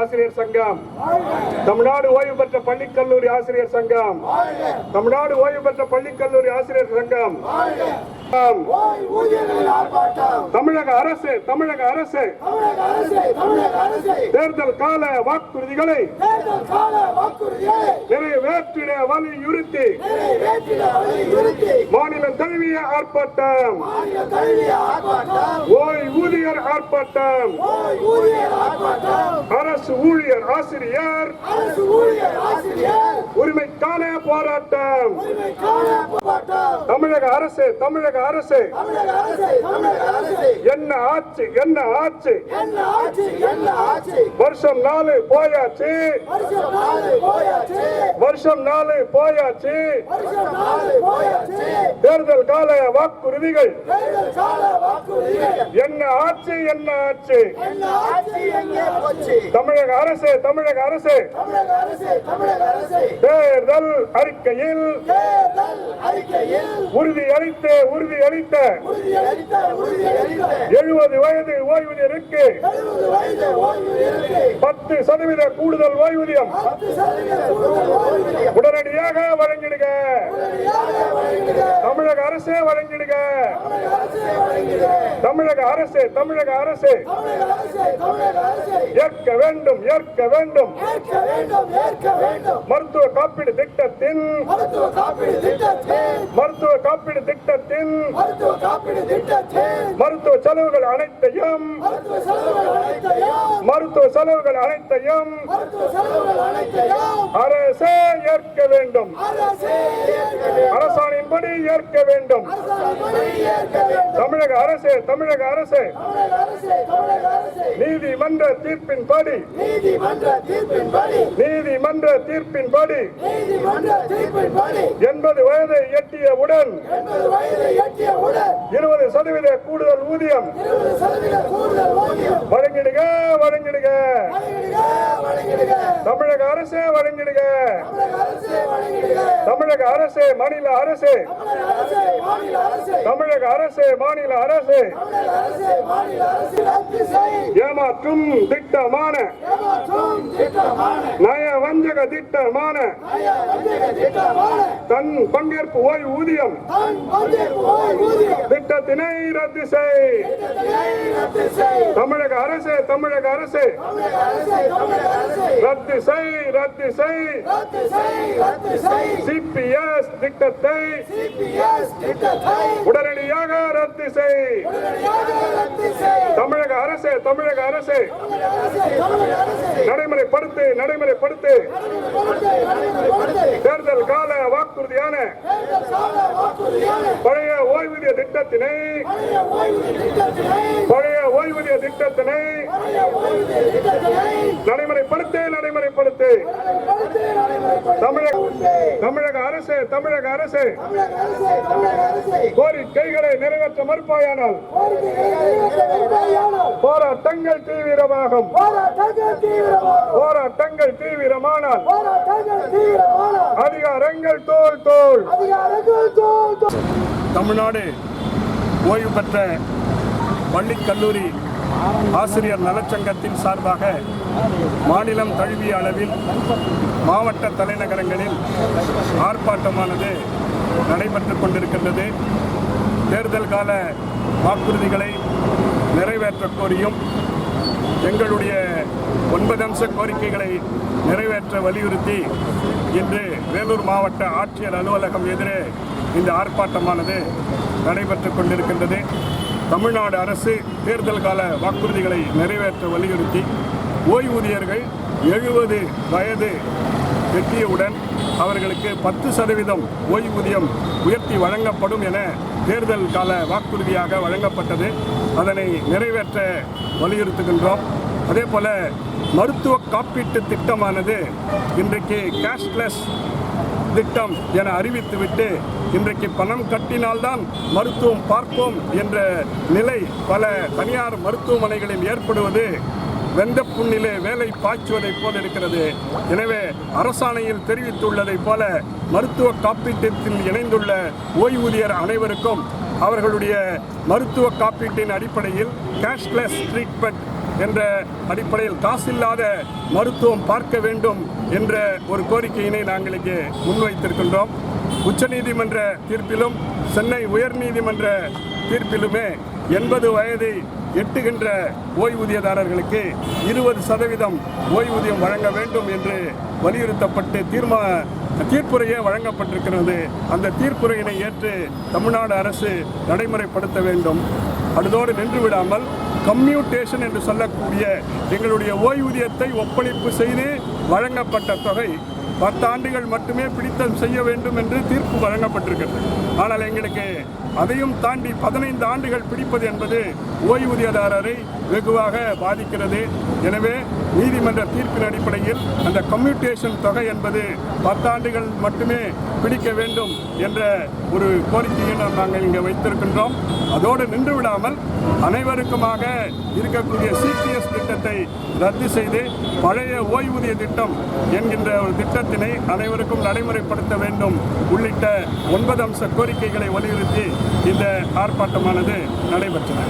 ஆசிரியர் சங்கம். தமிழ்நாடு ஓய்வு பெற்ற பள்ளி கல்லூரி ஆசிரியர் சங்கம். தமிழ்நாடு ஓய்வு பெற்ற பள்ளி கல்லூரி ஆசிரியர் சங்கம். தமிழக அரசு தமிழக அரசு. தேர்தல் கால வாக்குறுதிகளை நிறைவேற்றிட வலியுறுத்தி. நிறைவேற்றிட வலியுறுத்தி. மாநிலம் தழுவிய ஆர்ப்பாட்டம். மாநில தழுவிய ஆர்ப்பாட்டம். ஓய்வூதியர் ஆர்ப்பாட்டம். ஓய் ஊழியர் ஆர்ப்பாட்டம். அரசு ஊழியர் ஆசிரியர். ஆசிரியர். உரிமைக்கான போராட்டம். தமிழக அரசு தமிழக அரசு. என்ன ஆட்சி என்ன ஆட்சி. வருஷம் நாலு போயாச்சு. வருஷம் நாலு போயாச்சு. தேர்தல் கால வாக்குறுதிகள். என்ன ஆச்சு என்ன ஆட்சி. தமிழக அரசு தமிழக அரசு. தமிழக அரசு தமிழக அரசு. தேர்தல் அறிக்கையில் தேர்தல் அறிக்கையில் உறுதி அளித்த உறுதி அளித்த உறுதியளித்த உறுதியளித்த எழுபது வயது ஓய்வூதியருக்கு பத்து சதவீத கூடுதல் ஓய்வூதியம் உடனடியாக வழங்கிடுக. அரசே வழங்கிடுக தமிழக அரசு தமிழக அரசு ஏற்க வேண்டும் ஏற்க வேண்டும். மருத்துவ காப்பீடு திட்டத்தின் மருத்துவ காப்பீடு திட்டத்தின் மருத்துவ செலவுகள் அனைத்தையும் மருத்துவ செலவுகள் அனைத்தையும் அரசே ஏற்க வேண்டும். அரசே அதன்படி ஏற்க வேண்டும். தமிழக அரசு தமிழக அரசு. நீதிமன்ற தீர்ப்பின்படி. நீதிமன்ற தீர்ப்பின்படி. எண்பது வயதை எட்டிய உடன் இருபது சதவீத கூடுதல் ஊதியம். வழங்கிடுக வழங்கிடுக. தமிழக அரசு வழங்கிடுக. தமிழக அரசு மாநில அரசு. தமிழக அரசு மாநில அரசு. ஏமாற்றும் திட்டமான ஏமாற்றும் திட்டமான நய வஞ்சக திட்டமான தன் பங்கேற்பு ஓய்வூதியம் திட்டத்தினை ரத்து செய். தமிழக அரசு தமிழக அரசு. ரத்து செய் ரத்து செய். சிபிஎஸ் திட்டத்தை உடனடியாக ரத்து செய். தமிழக அரசு தமிழக அரசு. நடைமுறைப்படுத்து நடைமுறைப்படுத்து. தேர்தல் கால வாக்குறுதியான பழைய ஓய்வூதிய திட்டத்தினை பழைய ஓய்வூதிய திட்டத்தினை நடைமுறைப்படுத்து நடைமுறைப்படுத்து. தமிழக தமிழக அரசு தமிழக அரசு. கோரிக்கைகளை நிறைவேற்ற மறுப்பாயானால் போராட்டங்கள் தீவிரமாகும். போராட்டங்கள் தீவிரமாகும். போராட்டங்கள் தீவிரமானால் போராட்டங்கள் தீவிரமானால் அதிகாரங்கள் தோல் தோல். அதிகாரங்கள் தோல் தோல். தமிழ்நாடு ஓய்வு பெற்ற பள்ளி கல்லூரி ஆசிரியர் நலச்சங்கத்தின் சார்பாக மாநிலம் தழுவிய அளவில் மாவட்ட தலைநகரங்களில் ஆர்ப்பாட்டமானது நடைபெற்றுக் கொண்டிருக்கின்றது. தேர்தல் கால வாக்குறுதிகளை நிறைவேற்றக் கோரியும் எங்களுடைய ஒன்பது அம்ச கோரிக்கைகளை நிறைவேற்ற வலியுறுத்தி இன்று வேலூர் மாவட்ட ஆட்சியர் அலுவலகம் எதிரே இந்த ஆர்ப்பாட்டமானது நடைபெற்றுக் கொண்டிருக்கின்றது. தமிழ்நாடு அரசு தேர்தல் கால வாக்குறுதிகளை நிறைவேற்ற வலியுறுத்தி ஓய்வூதியர்கள் எழுபது வயது எட்டியவுடன் அவர்களுக்கு பத்து சதவீதம் ஓய்வூதியம் உயர்த்தி வழங்கப்படும் என தேர்தல் கால வாக்குறுதியாக வழங்கப்பட்டது. அதனை நிறைவேற்ற வலியுறுத்துகின்றோம். அதே போல மருத்துவ காப்பீட்டு திட்டமானது இன்றைக்கு கேஷ்லெஸ் திட்டம் என அறிவித்துவிட்டு இன்றைக்கு பணம் கட்டினால்தான் மருத்துவம் பார்ப்போம் என்ற நிலை பல தனியார் மருத்துவமனைகளில் ஏற்படுவது வெந்த புண்ணிலே வேலை பாய்ச்சுவதைப் போல இருக்கிறது. எனவே அரசாணையில் தெரிவித்துள்ளதைப் போல மருத்துவ காப்பீட்டத்தில் இணைந்துள்ள ஓய்வூதியர் அனைவருக்கும் அவர்களுடைய மருத்துவ காப்பீட்டின் அடிப்படையில் கேஷ்லெஸ் ட்ரீட்மெண்ட் என்ற அடிப்படையில் காசில்லாத மருத்துவம் பார்க்க வேண்டும் என்ற ஒரு கோரிக்கையினை நாங்கள் இங்கே முன்வைத்திருக்கின்றோம். உச்சநீதிமன்ற தீர்ப்பிலும் சென்னை உயர்நீதிமன்ற தீர்ப்பிலுமே எண்பது வயதை எட்டுகின்ற ஓய்வூதியதாரர்களுக்கு இருபது சதவீதம் ஓய்வூதியம் வழங்க வேண்டும் என்று வலியுறுத்தப்பட்டு தீர்மா தீர்ப்புரையே வழங்கப்பட்டிருக்கிறது. அந்த தீர்ப்புரையினை ஏற்று தமிழ்நாடு அரசு நடைமுறைப்படுத்த வேண்டும். அதோடு நின்று விடாமல் கம்யூட்டேஷன் என்று சொல்லக்கூடிய எங்களுடைய ஓய்வூதியத்தை ஒப்படைப்பு செய்து வழங்கப்பட்ட தொகை பத்தாண்டுகள் மட்டுமே பிடித்தம் செய்ய வேண்டும் என்று தீர்ப்பு வழங்கப்பட்டிருக்கிறது. ஆனால் எங்களுக்கு அதையும் தாண்டி பதினைந்து ஆண்டுகள் பிடிப்பது என்பது ஓய்வூதியதாரரை வெகுவாக பாதிக்கிறது. எனவே நீதிமன்ற தீர்ப்பின் அடிப்படையில் அந்த கம்யூட்டேஷன் தொகை என்பது பத்தாண்டுகள் மட்டுமே பிடிக்க வேண்டும் என்ற ஒரு கோரிக்கையை நாங்கள் இங்கே வைத்திருக்கின்றோம். அதோடு நின்று விடாமல் அனைவருக்குமாக இருக்கக்கூடிய சிபிஎஸ் திட்டத்தை ரத்து செய்து பழைய ஓய்வூதிய திட்டம் என்கின்ற ஒரு திட்டத்தினை அனைவருக்கும் நடைமுறைப்படுத்த வேண்டும். உள்ளிட்ட ஒன்பது அம்ச கோரிக்கைகளை வலியுறுத்தி இந்த ஆர்ப்பாட்டமானது நடைபெற்றது.